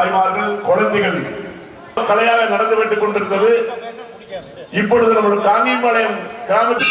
தாய்மார்கள் குழந்தைகள். கலையாக நடந்துவிட்டுக் கொண்டிருந்தது. இப்பொழுது நம்ம காங்கிபாளையம் கிராமத்தில்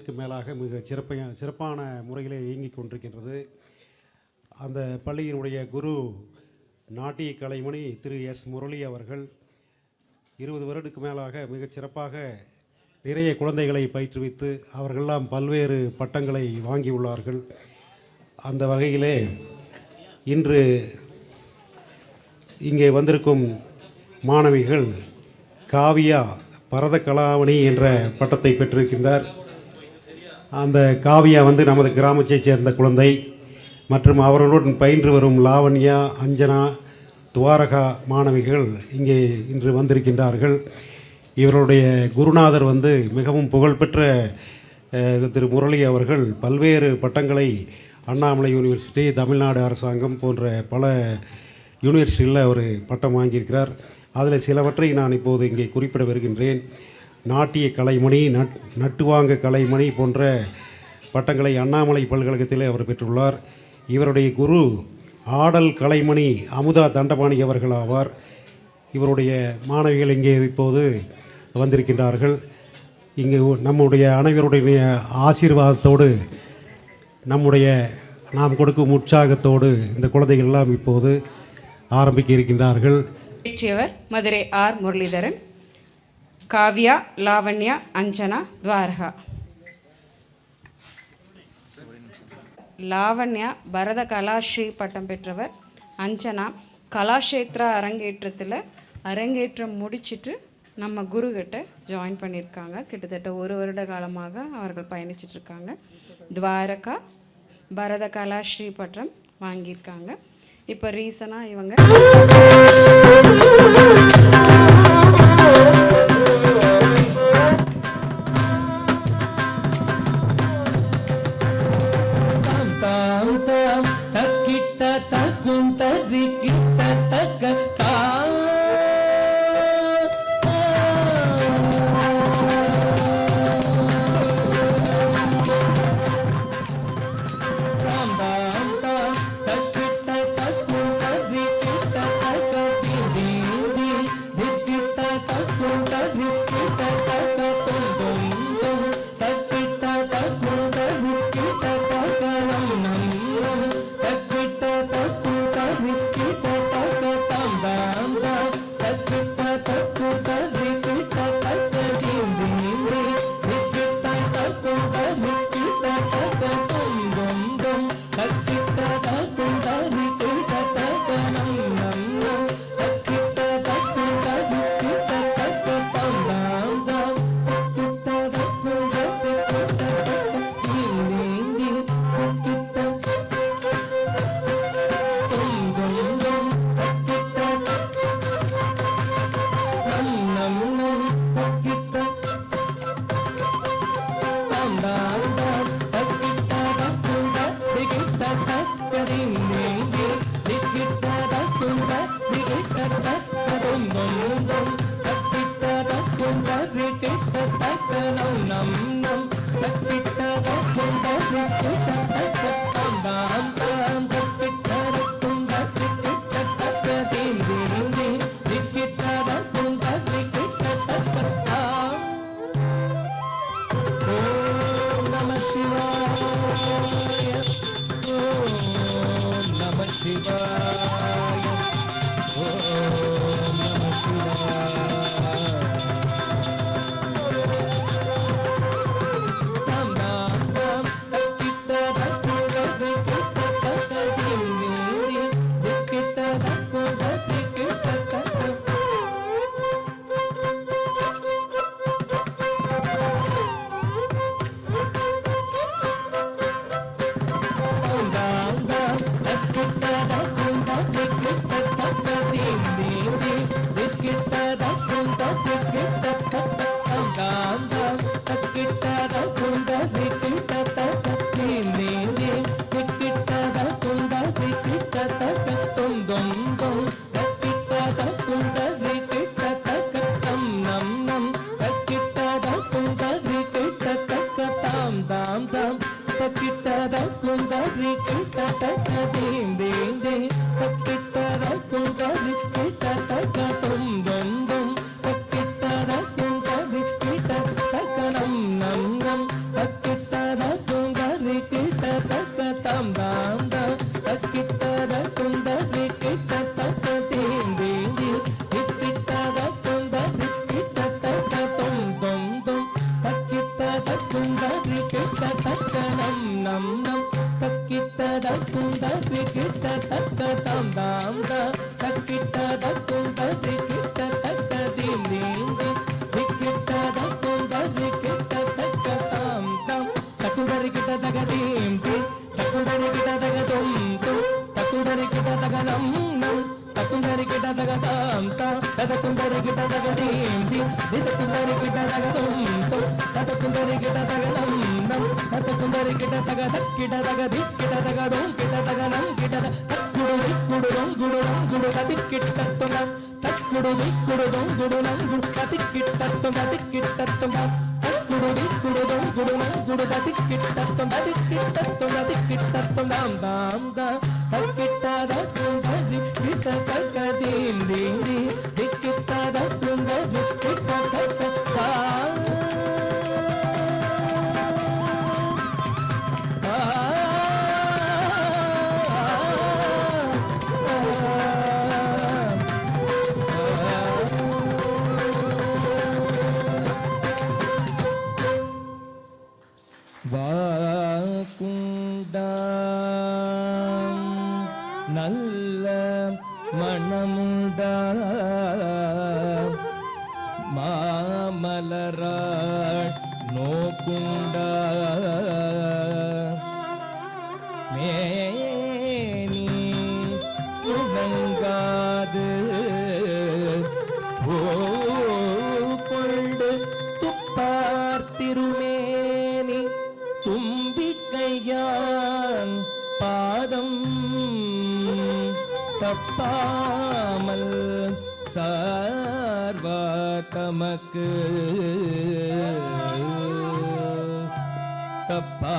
இருபது மேலாக மிக சிறப்பையாக சிறப்பான முறையிலே இயங்கிக் கொண்டிருக்கின்றது. அந்த பள்ளியினுடைய குரு நாட்டிய கலைமணி திரு எஸ் முரளி அவர்கள் இருபது வருடத்துக்கு மேலாக மிகச் சிறப்பாக நிறைய குழந்தைகளை பயிற்றுவித்து அவர்களெல்லாம் பல்வேறு பட்டங்களை வாங்கியுள்ளார்கள் அந்த வகையிலே இன்று இங்கே வந்திருக்கும் மாணவிகள் காவியா பரத கலாவணி என்ற பட்டத்தை பெற்றிருக்கின்றார். அந்த காவியா வந்து நமது கிராமத்தைச் சேர்ந்த குழந்தை மற்றும் அவர்களுடன் பயின்று வரும் லாவண்யா அஞ்சனா துவாரகா மாணவிகள் இங்கே இன்று வந்திருக்கின்றார்கள். இவருடைய குருநாதர் வந்து மிகவும் புகழ்பெற்ற திரு முரளி அவர்கள் பல்வேறு பட்டங்களை அண்ணாமலை யூனிவர்சிட்டி தமிழ்நாடு அரசாங்கம் போன்ற பல யூனிவர்சிட்டியில் அவர் பட்டம் வாங்கியிருக்கிறார். அதில் சிலவற்றை நான் இப்போது இங்கே குறிப்பிட வருகின்றேன். நாட்டிய கலைமணி நட் நட்டுவாங்க கலைமணி போன்ற பட்டங்களை அண்ணாமலை பல்கழகத்திலே அவர் பெற்றுள்ளார். இவருடைய குரு ஆடல் கலைமணி அமுதா தண்டபாணி அவர்கள் ஆவார். இவருடைய மாணவிகள் இங்கே இப்போது வந்திருக்கின்றார்கள். இங்கு நம்முடைய அனைவருடைய ஆசீர்வாதத்தோடு நம்முடைய நாம் கொடுக்கும் உற்சாகத்தோடு இந்த குழந்தைகள் எல்லாம் இப்போது ஆரம்பிக்க இருக்கின்றார்கள். மதுரை ஆர் முரளிதரன். காவ்யா லாவண்யா அஞ்சனா துவாரகா லாவண்யா பரத கலாஸ்ரீ பட்டம் பெற்றவர் அஞ்சனா கலாஷேத்ரா அரங்கேற்றத்தில் அரங்கேற்றம் முடிச்சிட்டு நம்ம குருகிட்ட ஜாயின் பண்ணியிருக்காங்க. கிட்டத்தட்ட ஒரு வருட காலமாக அவர்கள் பயணிச்சிட்டு இருக்காங்க துவாரகா பரத கலாஸ்ரீ பட்டம் வாங்கியிருக்காங்க. இப்போ ரீசனாக இவங்க தாம் தாம் தக்கிட்டதற்கும் தரி கிட்ட தக்க நம் நம் நம் தக்கிட்டதற்கும் தரி கிட்ட தக்க தாம் தாம் தாம் தக்கிட்டதற்கும் தரி கிட்ட தக்க தீம் தீம் தீம் திக்கிட்டதற்கும் தரி கிட்ட தக்க தாம் தாம் தக்குடரி கிட்ட தக தீம் தீம் தக்குடரி கிட்ட தக தும் தும் தக்குடரி கிட்ட தக நம் కుందరి గిట దగ తాం తాం దగ కుందరి గిట దగ దీం ది దిత కుందరి గిట దగ తుం తో దగ కుందరి గిట దగ నం నం దగ కుందరి గిట దగ దక్ గిట దగ దిక్ గిట దగ దోం గిట దగ నం గిట దక్కుడు దిక్కుడు దోం గుడు రం గుడు దదిక్ గిట తుం తక్కుడు దిక్కుడు దోం గుడు నం గుడు దదిక్ గిట తుం దదిక్ గిట తుం துணம் குடுதம் தாம் குடுததி தக்கும் ததி கிட்ட தக்கிட்டாத தீம் தீம் தீம் திக்கிட்ட தக்கும் வாக்குண்டாம் நல்ல மனமுண்டாம். மாமலராள் நோக்குண்டா மேனி உணங்காது. சார்வா தமக்கு தப்பா